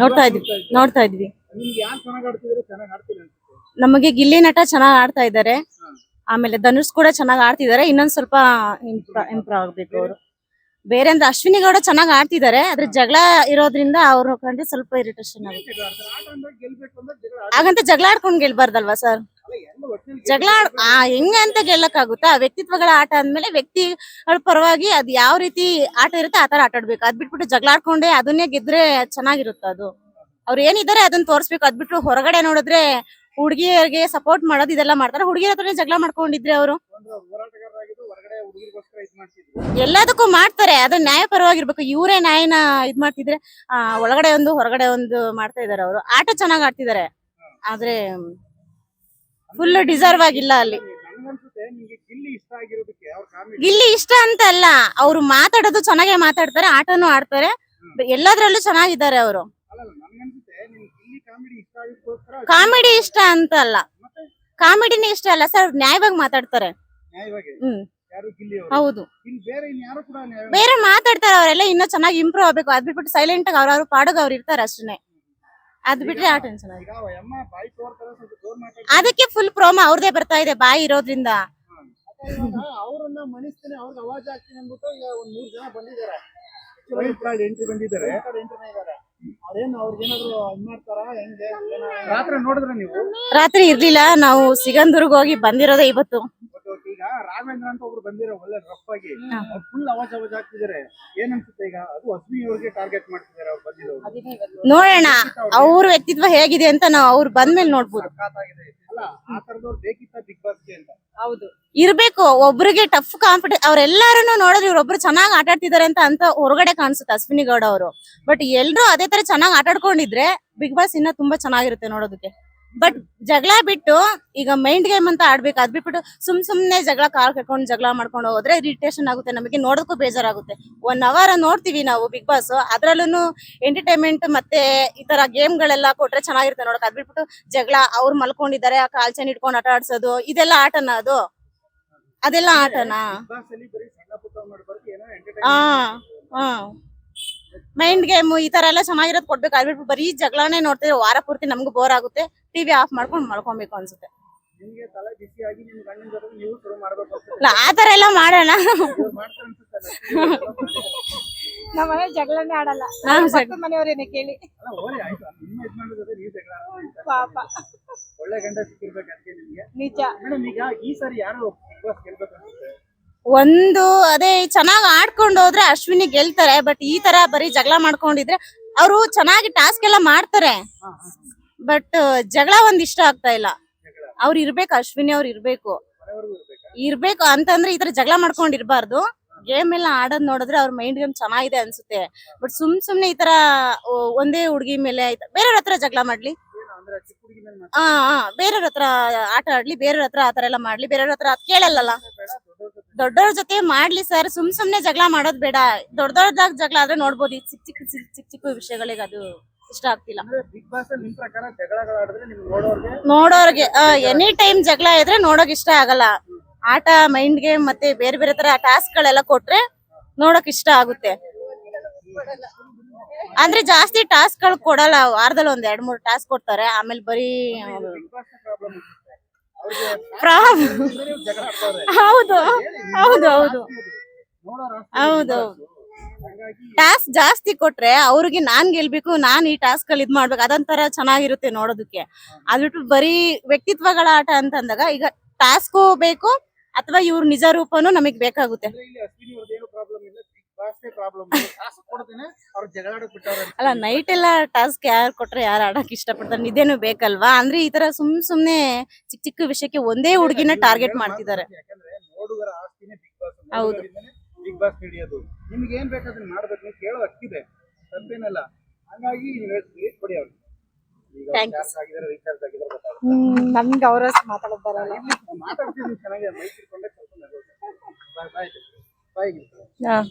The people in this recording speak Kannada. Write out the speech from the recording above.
ನೋಡ್ತಾ ಇದ್ವಿ. ನೋಡ್ತಾ ಇದ್ವಿ. ನಿಮ್ಗೆ ಗಿಲ್ಲಿ ನಟ ಚೆನ್ನಾಗ್ ಆಡ್ತಾ ಇದ್ದಾರೆ. ಆಮೇಲೆ ಧನುಷ್ ಕೂಡ ಚೆನ್ನಾಗ್ ಆಡ್ತಿದ್ದಾರೆ. ಇನ್ನೊಂದ್ ಸ್ವಲ್ಪ ಇಂಪ್ರೂವ್ ಆಗ್ಬೇಕು ಅವರು. ಬೇರೆ ಅಂದ್ರೆ ಅಶ್ವಿನಿ ಗೌಡ ಚೆನ್ನಾಗ್ ಆಡ್ತಿದ್ದಾರೆ. ಆದ್ರೆ ಜಗಳ ಇರೋದ್ರಿಂದ ಅವ್ರು ಕಂಡ್ರೆ ಸ್ವಲ್ಪ ಇರಿಟೇಷನ್ ಆಗುತ್ತೆ. ಹಾಗಂತ ಜಗಳ ಆಡ್ಕೊಂಡ್ ಗೆಲ್ಬಾರ್ದಲ್ವಾ ಸರ್? ಜಗಳ ಆ ಹೆಂಗ ಅಂತ ಗೆಲ್ಲಕ್ಕಾಗುತ್ತಾ? ವ್ಯಕ್ತಿತ್ವಗಳ ಆಟ ಅಂದ್ಮೇಲೆ ವ್ಯಕ್ತಿಗಳ ಪರವಾಗಿ ಅದ್ ಯಾವ ರೀತಿ ಆಟ ಇರುತ್ತೆ ಆತರ ಆಟ ಆಡ್ಬೇಕು ಅದ್ ಬಿಟ್ಬಿಟ್ಟು ಜಗಳ ಆಡ್ಕೊಂಡೆ ಅದನ್ನೇ ಗೆದ್ರೆ ಚೆನ್ನಾಗಿರುತ್ತೆ ಅದು? ಅವ್ರು ಏನಿದ್ದಾರೆ ಅದನ್ನ ತೋರ್ಸ್ಬೇಕು. ಅದ್ ಬಿಟ್ಟು ಹೊರಗಡೆ ನೋಡಿದ್ರೆ ಹುಡುಗಿಯರಿಗೆ ಸಪೋರ್ಟ್ ಮಾಡೋದು ಇದೆಲ್ಲ ಮಾಡ್ತಾರೆ. ಹುಡುಗಿಯರ ಹತ್ರನೇ ಜಗಳ ಮಾಡ್ಕೊಂಡಿದ್ರೆ ಅವರು? ಎಲ್ಲದಕ್ಕೂ ಮಾಡ್ತಾರೆ. ಅದು ನ್ಯಾಯ ಪರವಾಗಿರ್ಬೇಕು. ಇವರೇ ನ್ಯಾಯನ ಇದ್ ಮಾಡ್ತಿದ್ರೆ, ಆ, ಒಳಗಡೆ ಒಂದು, ಹೊರಗಡೆ ಒಂದು ಮಾಡ್ತಾ ಇದಾರೆ ಅವರು. ಆಟ ಚೆನ್ನಾಗ್ ಆಡ್ತಿದ್ದಾರೆ. ಆದ್ರೆ ಫುಲ್ ಡಿಸರ್ವ್ ಆಗಿಲ್ಲ ಅಲ್ಲಿ. ಗಿಲ್ಲಿ ಇಷ್ಟ ಅಂತ ಅಲ್ಲ ಅವ್ರು ಮಾತಾಡೋದು ಚೆನ್ನಾಗೆ ಮಾತಾಡ್ತಾರೆ ಆಟನು ಆಡ್ತಾರೆ ಎಲ್ಲದ್ರಲ್ಲೂ ಚೆನ್ನಾಗಿದ್ದಾರೆ ಅವರು. ಕಾಮಿಡಿ ಇಷ್ಟ ಅಂತ ಅಲ್ಲ. ಕಾಮಿಡಿನ ಇಷ್ಟ ಅಲ್ಲ ಸರ್ ನ್ಯಾಯವಾಗಿ ಮಾತಾಡ್ತಾರೆ. ಹ್ಮ್. ಹೌದು. ಬೇರೆ ಮಾತಾಡ್ತಾರೆ ಅವರೆಲ್ಲ ಇನ್ನೂ ಚೆನ್ನಾಗಿ ಇಂಪ್ರೂವ್ ಆಗ್ಬೇಕು. ಅದ್ ಬಿಟ್ಬಿಟ್ಟು ಸೈಲೆಂಟ್ ಆಗಿ ಅವ್ರವ್ರ ಪಾಡೋದು ಅವ್ರು ಇರ್ತಾರೆ ಅಷ್ಟೇ ಅದ್ ಬಿಟ್ರೆ ಆ ಟೆನ್ಷನ್ ಅದಕ್ಕೆ ಫುಲ್ ಪ್ರೋಮ ಅವ್ರದೇ ಬರ್ತಾ ಇದೆ ಬಾಯಿ ಇರೋದ್ರಿಂದ. ಅವರನ್ನ ಮಣಿಸ್ತೀನಿ ಅವ್ರಿಗೆ ಅವಾಜ್ ಆಗ್ತೀನಿ ಅಂದ್ಬಿಟ್ಟು ಈಗ ಒಂದ್ ಮೂರ್ ಜನ ಬಂದಿದ್ದಾರೆ. ವೈಲ್ಡ್ ಕಾರ್ಡ್ ಎಂಟ್ರಿ ಬಂದಿದ್ದಾರೆ. ಅವ್ರೇನು ಅವ್ರಿಗೇನಾದ್ರು ಇದ್ ಮಾಡ್ತಾರ ಹೆಂಗೆ? ರಾತ್ರಿ ನೋಡಿದ್ರೆ ನೀವು? ರಾತ್ರಿ ಇರ್ಲಿಲ್ಲ ನಾವು ಸಿಗಂದೂರ್ಗ್ ಹೋಗಿ ಬಂದಿರೋದೇ ಇವತ್ತು. ಈಗ ರಾಘವೇಂದ್ರ ಅಂತ ಒಬ್ರು ಬಂದಿರೋ ಒಳ್ಳೆ ರಫ್ ಆಗಿ ಫುಲ್ ಅವಾಜ್ ಅವಾಜ್ ಆಗ್ತಿದ್ದಾರೆ ಏನ್ ಅನ್ಸುತ್ತೆ ಈಗ? ಅದು ಅಶ್ವಿನಿ ಅವ್ರಿಗೆ ಟಾರ್ಗೆಟ್ ಬಂದಿರೋರು ನೋಡೋಣ ಅವ್ರ ವ್ಯಕ್ತಿತ್ವ ಹೇಗಿದೆ ಅಂತ ನಾವು ಅವ್ರು ಬಂದ್ಮೇಲೆ ನೋಡ್ಬೋದು. ಸಖತ್ತಾಗಿದೆ. ಅಲ್ಲ ಆ ತರದವ್ರು ಬೇಕಿತ್ತ ಬಿಗ್ ಬಾಸ್ಗೆ ಅಂತ? ಹೌದು. ಇರ್ಬೇಕು ಒಬ್ರಿಗೆ ಟಫ್ ಕಾಂಪಿಟೇ ಅವ್ರೆಲ್ಲಾರು ನೋಡಿದ್ರೆ ಇವ್ರೊಬ್ರು ಚೆನ್ನಾಗಿ ಆಟ ಆಡ್ತಿದಾರೆ ಅಂತ ಅಂತ ಹೊರಗಡೆ ಕಾಣಿಸುತ್ತೆ ಅಶ್ವಿನಿ ಗೌಡ ಅವರು. ಬಟ್ ಎಲ್ರು ಅದೇ ತರ ಚೆನ್ನಾಗಿ ಆಟಾಡ್ಕೊಂಡಿದ್ರೆ ಬಿಗ್ ಬಾಸ್ ಇನ್ನ ತುಂಬಾ ಚೆನ್ನಾಗಿರುತ್ತೆ ನೋಡೋದಕ್ಕೆ. ಬಟ್ ಜಗಳ ಬಿಟ್ಟು ಈಗ ಮೈಂಡ್ ಗೇಮ್ ಅಂತ ಆಡ್ಬೇಕು ಅದ್ ಬಿಟ್ಬಿಟ್ಟು ಸುಮ್ ಸುಮ್ನೆ ಜಗಳ ಕಾಲ್ ಕಟ್ಕೊಂಡು ಜಗಳ ಮಾಡ್ಕೊಂಡು ಹೋದ್ರೆ ಇರಿಟೇಷನ್ ಆಗುತ್ತೆ ನಮಗೆ ನೋಡೋದಕ್ಕೂ ಬೇಜಾರಾಗುತ್ತೆ. ಒನ್ ಅವರ್ ನೋಡ್ತೀವಿ ನಾವು ಬಿಗ್ ಬಾಸ್ ಅದ್ರಲ್ಲೂ ಎಂಟರ್ಟೈನ್ಮೆಂಟ್ ಮತ್ತೆ ಈ ತರ ಗೇಮ್ ಗಳೆಲ್ಲ ಕೊಟ್ರೆ ಚೆನ್ನಾಗಿರುತ್ತೆ ನೋಡಕ್ ಅದ್ ಬಿಟ್ಬಿಟ್ಟು ಜಗಳ ಅವ್ರು ಮಲ್ಕೊಂಡಿದ್ದಾರೆ ಆ ಕಾಲ್ ಚೈನ್ ಇಟ್ಕೊಂಡು ಆಟ ಆಡ್ಸೋದು ಇದೆಲ್ಲ ಆಟನ ಅದು? ಅದೆಲ್ಲ ಆಟನಾ? ಹಾ ಹಾ ಮೈಂಡ್ ಗೇಮ್ ಈ ತರ ಎಲ್ಲ ಚೆನ್ನಾಗಿರೋದು ಕೊಡ್ಬೇಕು. ಅದ್ಬಿಟ್ಟು ಬರೀ ಜಗಳನೇ ನೋಡ್ತಿದ್ರೆ ವಾರ ಪೂರ್ತಿ ನಮ್ಗೆ ಬೋರ್ ಆಗುತ್ತೆ. ಟಿವಿ ಆಫ್ ಮಾಡ್ಕೊಂಡು ಮಾಡ್ಕೊಬೇಕು ಅನ್ಸುತ್ತೆ. ನಿಮ್ಗೆ ತಲೆ ಬಿಸಿ ಆಗಿ ಜೊತೆ ನೀವು ಶುರು ಮಾಡ್ಬೇಕು ಅನ್ಸುತ್ತೆ. ಇಲ್ಲ ಆ ತರ ಎಲ್ಲ ಮಾಡೋಣ. ನಮ್ಮ ಮನೆ ಜಗಳನೇ ಆಡಲ್ಲ. ಪಕ್ಕದ ಮನೆಯವರೇನೆ ಕೇಳಿ. ಪಾಪ. ಒಳ್ಳೆ ಗಂಡ ಸಿಕ್ಕಿರ್ಬೇಕು ನಿಜ. ಮೇಡಮ್ ಈಗ ಈ ಸಾರಿ ಯಾರು ಗೆಲ್ಬೇಕು ಒಂದು ಅದೇ ಚೆನ್ನಾಗ್ ಆಡ್ಕೊಂಡು ಹೋದ್ರೆ ಅಶ್ವಿನಿ ಗೆಲ್ತಾರೆ ಬಟ್ ಈ ತರ ಬರೀ ಜಗಳ ಮಾಡ್ಕೊಂಡಿದ್ರೆ ಅವರು ಚೆನ್ನಾಗಿ ಟಾಸ್ಕ್ ಎಲ್ಲ ಮಾಡ್ತಾರೆ. ಬಟ್ ಜಗಳ ಒಂದ್ ಇಷ್ಟ ಆಗ್ತಾ ಇಲ್ಲ. ಅವ್ರ ಇರ್ಬೇಕು ಅಶ್ವಿನಿ ಅವ್ರು ಇರ್ಬೇಕು. ಇರ್ಬೇಕು? ಅಂತಂದ್ರೆ ಈ ತರ ಜಗಳ ಮಾಡ್ಕೊಂಡ್ ಇರ್ಬಾರ್ದು ಗೇಮ್ ಎಲ್ಲ ಆಡೋದ್ ನೋಡಿದ್ರೆ ಅವ್ರ ಮೈಂಡ್ ಗೇಮ್ ಚೆನ್ನಾಗಿದೆ ಅನ್ಸುತ್ತೆ. ಬಟ್ ಸುಮ್ ಸುಮ್ನೆ ಈ ತರ ಒಂದೇ ಹುಡುಗಿ ಮೇಲೆ ಬೇರೆಯವ್ರ ಹತ್ರ ಜಗಳ ಮಾಡ್ಲಿ? ಆ ಬೇರೆಯವ್ರ ಹತ್ರ ಆಟ ಆಡ್ಲಿ ಬೇರೆಯವ್ರ ಹತ್ರ ಆತರ ಎಲ್ಲ ಮಾಡ್ಲಿ ಬೇರೆಯವ್ರ ಹತ್ರ ಕೇಳಲ್ಲ ದೊಡ್ಡವ್ರ ಜೊತೆ ಮಾಡ್ಲಿ ಸರ್ ಸುಮ್ ಸುಮ್ನೆ ಜಗಳ ಮಾಡೋದ್ ಬೇಡ. ದೊಡ್ಡ ದೊಡ್ಡದಾಗ ಜಗಳ ಆದ್ರೆ ನೋಡ್ಬೋದು. ಈ ಚಿಕ್ಕ ಚಿಕ್ಕ ಚಿಕ್ಕ ಚಿಕ್ಕ ಚಿಕ್ಕ ವಿಷಯಗಳಿಗೆ ಅದು ಇಷ್ಟ ಆಗ್ತಿಲ್ಲ. ಬಿಗ್ ಬಾಸ್ ನಿಮ್ ಪ್ರಕಾರ ನಿಮ್ಗೆ ನೋಡೋರ್ಗೆ ನೋಡೋರ್ಗೆ ಎನಿ ಟೈಮ್ ಜಗಳ ಇದ್ರೆ ನೋಡೋಕ್ ಇಷ್ಟ ಆಗಲ್ಲ. ಆಟ ಮೈಂಡ್ ಗೇಮ್ ಮತ್ತೆ ಬೇರೆ ಬೇರೆ ತರ ಟಾಸ್ಕ್ ಗಳೆಲ್ಲ ಕೊಟ್ರೆ ನೋಡಕ್ ಇಷ್ಟ ಆಗುತ್ತೆ. ಅಂದ್ರೆ ಜಾಸ್ತಿ ಟಾಸ್ಕ್ಗಳು ಕೊಡಲ್ಲ. ವಾರದಲ್ಲಿ ಒಂದ್ ಎರಡ್ ಮೂರ್ ಟಾಸ್ಕ್ ಕೊಡ್ತಾರೆ. ಆಮೇಲೆ ಬರೀ ಪ್ರಾಬ್ಲಮ್ ಹೌದು ಹೌದು ಹೌದು. ಹೌದು. ಟಾಸ್ಕ್ ಜಾಸ್ತಿ ಕೊಟ್ರೆ ಅವ್ರಿಗೆ ನಾನ್ ಗೆಲ್ಬೇಕು ನಾನ್ ಈ ಟಾಸ್ಕ್ ಅಲ್ಲಿ ಇದ್ ಮಾಡ್ಬೇಕು ಅದೊಂಥರ ಚೆನ್ನಾಗಿರುತ್ತೆ ನೋಡೋದಕ್ಕೆ. ಅದ್ಬಿಟ್ಟು ಬರೀ ವ್ಯಕ್ತಿತ್ವಗಳ ಆಟ ಅಂತ ಅಂದಾಗ ಈಗ ಟಾಸ್ಕು ಬೇಕು ಅಥವಾ ಇವ್ರ ನಿಜ ರೂಪನು ನಮಗ್ ಬೇಕಾಗುತ್ತೆ. ಪ್ರಾಬ್ಲಮ್ ಕೊಡ್ತೇನೆ ಅವ್ರು ಬಿಟ್ಟವ್ರೆ ಅಲ್ಲ ನೈಟ್ ಎಲ್ಲ ಟಾಸ್ಕ್ ಯಾರು ಕೊಟ್ರೆ ಯಾರು ಆಡಕ್ ಇಷ್ಟಪಡ್ತಾರೆ? ನಿದ್ದೇನು ಬೇಕಲ್ವಾ? ಅಂದ್ರೆ ಈ ತರ ಸುಮ್ ಸುಮ್ನೆ ಚಿಕ್ಕ ಚಿಕ್ಕ ವಿಷಯಕ್ಕೆ ಒಂದೇ ಹುಡುಗಿನ ಟಾರ್ಗೆಟ್ ಮಾಡ್ತಿದ್ದಾರೆ. ಯಾಕಂದ್ರೆ ನೋಡುಗರ ಆಸ್ತಿನೇ ಬಿಗ್ ಬಾಸ್ ಹೌದು. ಬಿಗ್ ಬಾಸ್ ಹಿಡಿಯೋದು. ನಿಮ್ಗೆ ಏನ್ ಬೇಕಾದ್ರೆ ಮಾಡ್ಬೇಕು ನೀವು ಕೇಳೋ ಹಕ್ಕಿದೆ ತಪ್ಪೇನಲ್ಲ. ಹಂಗಾಗಿ ನೀವು ಕೊಡಿ. ಹ್ಮ್ ನಮ್ಗೆ ಅವರ ಮಾತಾಡೋದ್ ಬರಲ್ಲ. ಮಾತಾಡ್ತೀನಿ ಚೆನ್ನಾಗಿ ಮೈಸೂರು ಕೊಂಡೆ ಬಾಯ್ ಬಾಯ್ Да.